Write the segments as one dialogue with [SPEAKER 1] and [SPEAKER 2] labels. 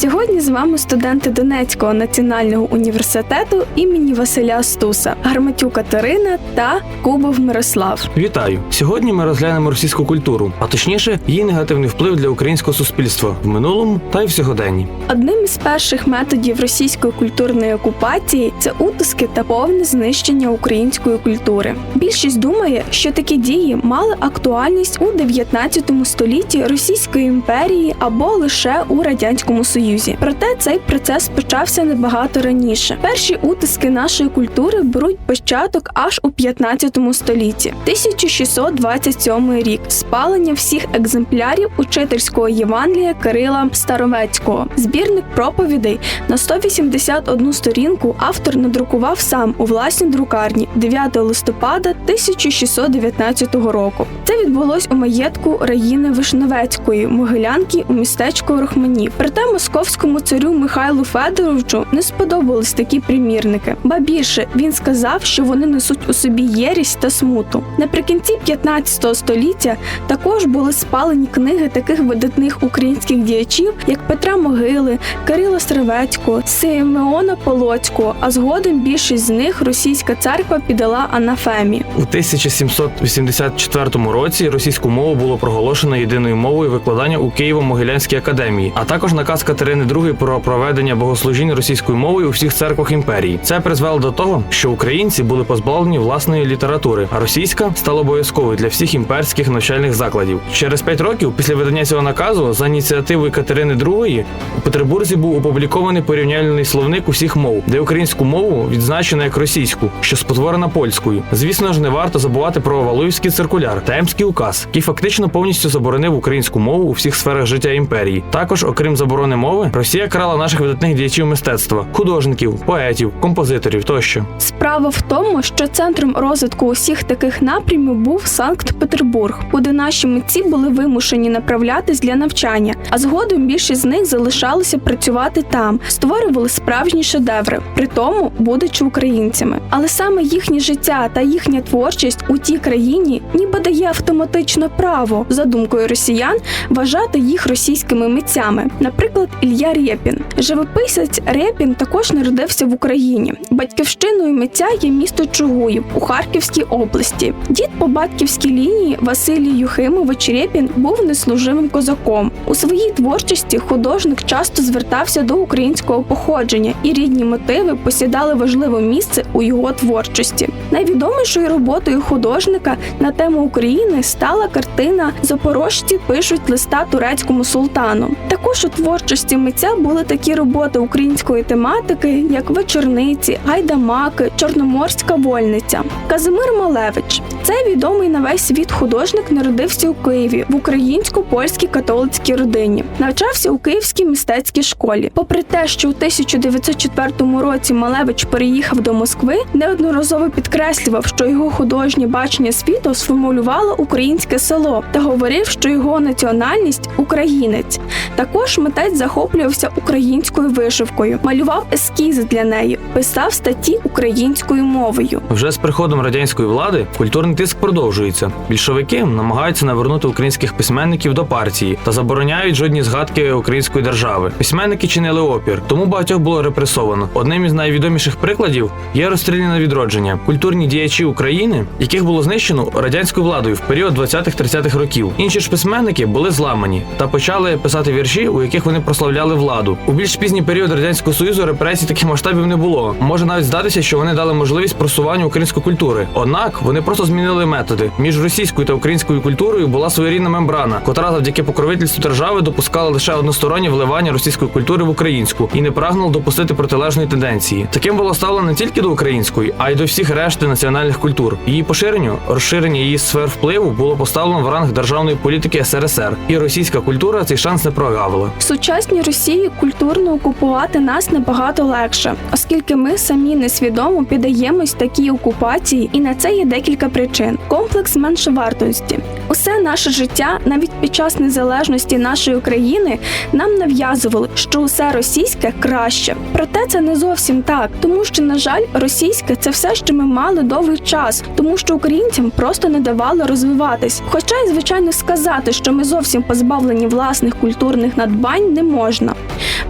[SPEAKER 1] Сьогодні з вами студенти Донецького національного університету імені Василя Стуса, Гарматюк Катерина та Кубов Мирослав.
[SPEAKER 2] Вітаю! Сьогодні ми розглянемо російську культуру, а точніше, її негативний вплив для українського суспільства в минулому та й в сьогоденні.
[SPEAKER 1] Одним із перших методів російської культурної окупації це утиски та повне знищення української культури. Більшість думає, що такі дії мали актуальність у 19 столітті Російської імперії або лише у радянському союзі. Проте цей процес почався набагато раніше. Перші утиски нашої культури беруть початок аж у 15 столітті. 1627 рік спалення всіх екземплярів учительського Євангелія Кирила Старовецького. Збірник проповідей на 181 сторінку автор надрукував сам у власній друкарні 9 листопада 1619 року. Це відбулось у маєтку Раїни Вишневецької, могилянки у містечку Рохманів. Проте московському царю Михайлу Федоровичу не сподобались такі примірники. Ба більше він сказав, що вони несуть у собі єрість та смуту. Наприкінці 15 століття також були спалені книги таких видатних українських діячів, як Петра Могили, Кирила Стравецького, Симеона Полоцького. А згодом більшість з них російська церква піддала анафемі.
[SPEAKER 2] У 1784 році російську мову було проголошено єдиною мовою викладання у Києво-Могилянській академії, а також наказ Катерини II про проведення богослужінь російською мовою у всіх церквах імперії. Це призвело до того, що українці були позбавлені власної літератури, а російська стала обов'язковою для всіх імперських навчальних закладів. Через п'ять років після видання цього наказу за ініціативою Катерини II у Петербурзі був опублікований порівняльний словник усіх мов, де українську мову відзначено як російську, що спотворена польською. Звісно ж, не варто забувати про Валуївський циркуляр та Емський указ, який фактично повністю заборонив українську мову у всіх сферах життя імперії. Також, окрім заборони мови, Росія крала наших видатних діячів мистецтва, художників, поетів, композиторів тощо.
[SPEAKER 1] Справа в тому, що центром розвитку усіх таких напрямів був Санкт-Петербург, куди наші митці були вимушені направлятись для навчання, а згодом більшість з них залишалися працювати там, створювали справжні шедеври, при тому будучи українцями. Але саме їхнє життя та їхня творчість у тій країні ніби дає автоматично право, за думкою росіян, вважати їх російськими митцями. Наприклад, Ілля Рєпін. Живописець Рєпін також народився в Україні. Батьківщиною митця є місто Чугуїв у Харківській області. Дід по батьківській лінії Василій Юхимович Рєпін був неслуживим козаком. У своїй творчості художник часто звертався до українського походження, і рідні мотиви посідали важливе місце у його творчості. Найвідомішою роботою художника на тему України стала картина Запорожці пишуть листа турецькому султану. Також у творчості митця були такі роботи української тематики, як вечорниці, гайдамаки, чорноморська вольниця. Казимир Малевич це відомий на весь світ художник народився у Києві в українсько-польській католицькій родині. Навчався у Київській мистецькій школі. Попри те, що у 1904 році Малевич переїхав до Москви, неодноразово підкреслював, що його художнє бачення світу сформулювало українське село та говорив, що його національність українець. Також митець захоплювався українською вишивкою, малював ескізи для неї, писав статті українською мовою.
[SPEAKER 2] Вже з приходом радянської влади культурний тиск продовжується. Більшовики намагаються навернути українських письменників до партії та забороняють жодні згадки української держави. Письменники чинили опір, тому багатьох було репресовано. Одним із найвідоміших прикладів є розстріляне відродження, культурні діячі України, яких було знищено радянською владою в період 20-30-х років. Інші ж письменники були зламані та почали писати вірші, у яких вони прославляли владу. У більш пізній період радянського союзу репресій таких масштабів не було. Може навіть здатися, що вони дали можливість просування української культури. Однак вони просто змінили методи. Між російською та українською культурою була своєрідна мембрана, котра завдяки покровительству держави допускала лише одностороннє вливання російської культури в українську і не прагнула допустити протилежної тенденції. Таким було ставлено не тільки до української, а й до всіх решти національних культур. Її поширенню, розширення її сфер впливу було поставлено в ранг державної політики СРСР, і російська культура цей шанс не прогавила.
[SPEAKER 1] В сучасній Росії культурно окупувати нас набагато легше, оскільки ми самі несвідомо піддаємось такій окупації, і на це є декілька причин: комплекс меншовартості. Усе наше життя, навіть під час незалежності нашої України, нам нав'язували, що усе російське краще. Проте це не зовсім так, тому що, на жаль, російське це все, що ми мали довгий час, тому що українцям просто не давали розвиватись. Хоча й звичайно сказати, що ми зовсім позбавлені власних культурних надбань не можна.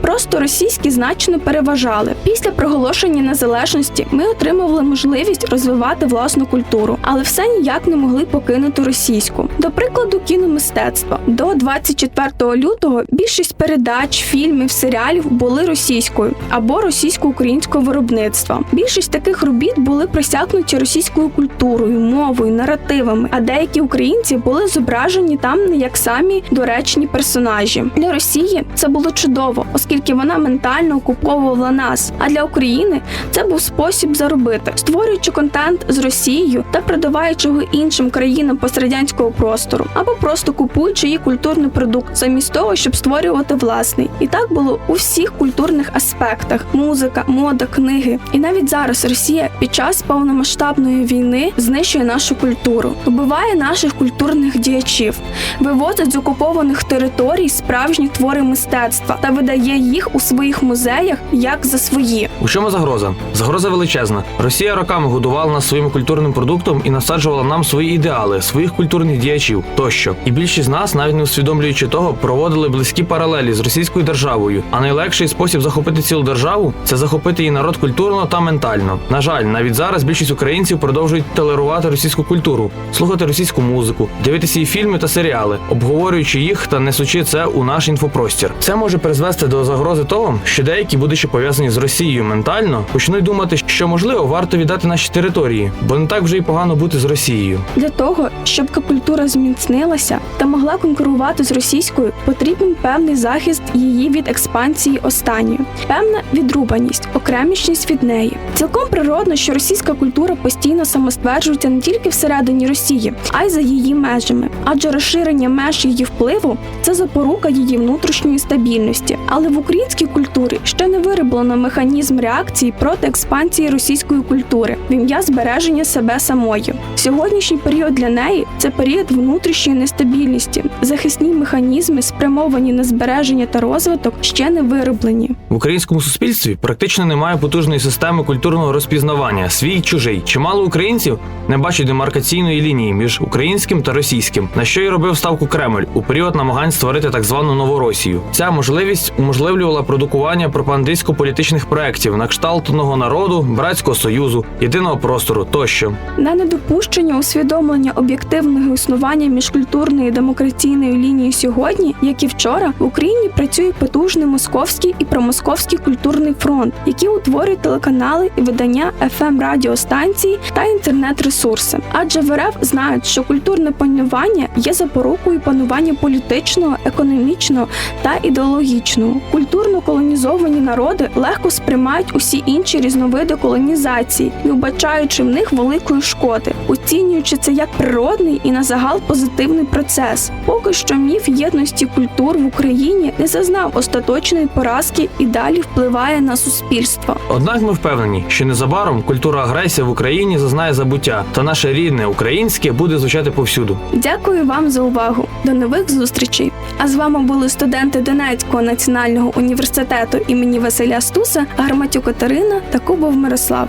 [SPEAKER 1] Просто російські значно переважали. Після проголошення незалежності ми отримували можливість розвивати власну культуру, але все ніяк не могли покинути російську. До прикладу, кіномистецтва до 24 лютого більшість передач, фільмів, серіалів були російською або російсько-українського виробництва. Більшість таких робіт були просякнуті російською культурою, мовою, наративами, а деякі українці були зображені там не як самі доречні персонажі. Для Росії це було чудово, оскільки вона ментально окуповувала нас. А для України це був спосіб заробити, створюючи контент з Росією та продаваючи його іншим країнам пострадянського простору, або просто купуючи її культурний продукт, замість того, щоб створювати власний. І так було у всіх культурних аспектах: музика, мода, книги. І навіть зараз Росія під час повномасштабної війни знищує нашу культуру, вбиває наших культурних діячів, вивозить з окупованих територій справжні твори мистецтва та видає їх у своїх музеях як за свої.
[SPEAKER 2] У чому загроза? Загроза величезна. Росія роками годувала нас своїм культурним продуктом і насаджувала нам свої ідеали, своїх культурних діячів тощо. І більшість з нас, навіть не усвідомлюючи того, проводили близькі паралелі з російською державою. А найлегший спосіб захопити цілу державу це захопити її народ культурно та ментально. На жаль, навіть зараз більшість українців продовжують толерувати російську культуру, слухати російську музику, дивитися її фільми та серіали, обговорюючи їх та несучи це у наш інфопростір. Це може призвести до загрози того, що деякі, будучи пов'язані з Росією ментально, почнуть думати, що можливо варто віддати наші території, бо не так вже й погано бути з Росією.
[SPEAKER 1] Для того, щоб культура зміцнилася та могла конкурувати з російською, потрібен певний захист її від експансії останньої, певна відрубаність, окремішність від неї. Цілком природно, що російська культура постійно самостверджується не тільки всередині Росії, а й за її межами, адже розширення меж її впливу це запорука її внутрішньої стабільності. Але в українській культурі ще не вироблено механізм реакції проти експансії російської культури в ім'я збереження себе самої. Сьогоднішній період для неї це період внутрішньої нестабільності. Захисні механізми, спрямовані на збереження та розвиток, ще не вироблені.
[SPEAKER 2] В українському суспільстві практично немає потужної системи культурного розпізнавання свій чужий. Чимало українців не бачать демаркаційної лінії між українським та російським, на що й робив ставку Кремль у період намагань створити так звану Новоросію. Ця можливість уможливлювала продукування пропагандистсько-політичних проєктів на кшталт народу, братського союзу, єдиного простору тощо.
[SPEAKER 1] На недопущення усвідомлення об'єктивного існування міжкультурної демократійної лінії сьогодні, як і вчора, в Україні працює потужний московський і промосковський культурний фронт, які утворюють телеканали і видання fm радіостанції та інтернет-ресурси. Адже в РФ знають, що культурне панування є запорукою панування політичного, економічного та ідеологічного. Культурно колонізовані народи легко сприймають усі інші різновиди колонізації, не вбачаючи в них великої шкоди, оцінюючи це як природний і на загал позитивний процес. Поки що міф єдності культур в Україні не зазнав остаточної поразки і далі впливає на суспільство.
[SPEAKER 2] Однак ми впевнені, що незабаром культура агресії в Україні зазнає забуття, та наше рідне українське буде звучати повсюду.
[SPEAKER 1] Дякую вам за увагу. До нових зустрічей. А з вами були студенти Донецького національного університету імені Василя Стуса, Гарматюк Катерина та Кубов Мирослав.